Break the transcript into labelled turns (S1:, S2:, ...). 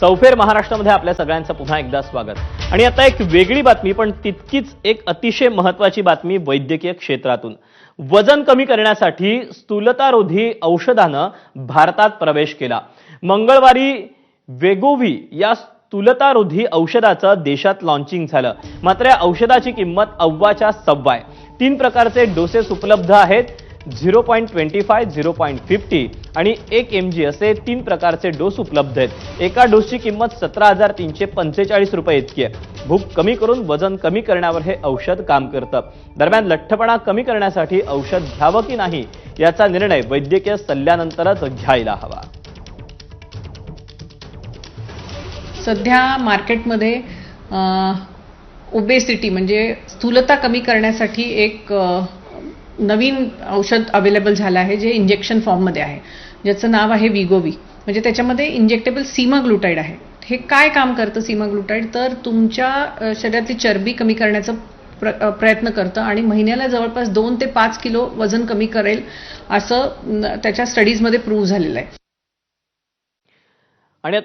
S1: चौफेर महाराष्ट्रामध्ये आपल्या सगळ्यांचं पुन्हा एकदा स्वागत. आणि आता एक वेगळी बातमी पण तितकीच एक अतिशय महत्वाची बातमी वैद्यकीय क्षेत्रातून. वजन कमी करण्यासाठी स्थूलतारोधी औषधानं भारतात प्रवेश केला. मंगळवारी वेगोवी या स्थूलतारोधी औषधाचं देशात लॉन्चिंग झालं. मात्र या औषधाची किंमत अव्वाच्या सव्वा आहे तीन प्रकारचे डोसेस उपलब्ध आहेत. Zero point twenty five zero point fifty आणि एक एम जी असे तीन प्रकारचे डोस उपलब्ध आहेत. एका डोसची किंमत सतरा हजार तीनशे पंचेचाळीस रुपये इतकी आहे. भूक कमी करून वजन कमी करण्यावर हे औषध काम करतं. दरम्यान लठ्ठपणा कमी करण्यासाठी औषध घ्यावं की नाही याचा निर्णय वैद्यकीय सल्ल्यानंतरच घ्यायला हवा.
S2: सध्या मार्केटमध्ये ओबेसिटी म्हणजे स्थूलता कमी करण्यासाठी एक नवीन औषध अवेलेबल झालं आहे जे इंजेक्शन फॉर्ममध्ये आहे. ज्याचं नाव आहे विगोवी म्हणजे त्याच्यामध्ये इंजेक्टेबल सीमाग्लुटाईड आहे. हे काय काम करतं सीमाग्लुटाईड तर तुमच्या शरीरातली चरबी कमी करण्याचं प्र प्रयत्न करतं आणि महिन्याला जवळपास दोन ते पाच किलो वजन कमी करेल असं त्याच्या स्टडीजमध्ये प्रूव्ह झालेलं आहे.
S1: आणि आता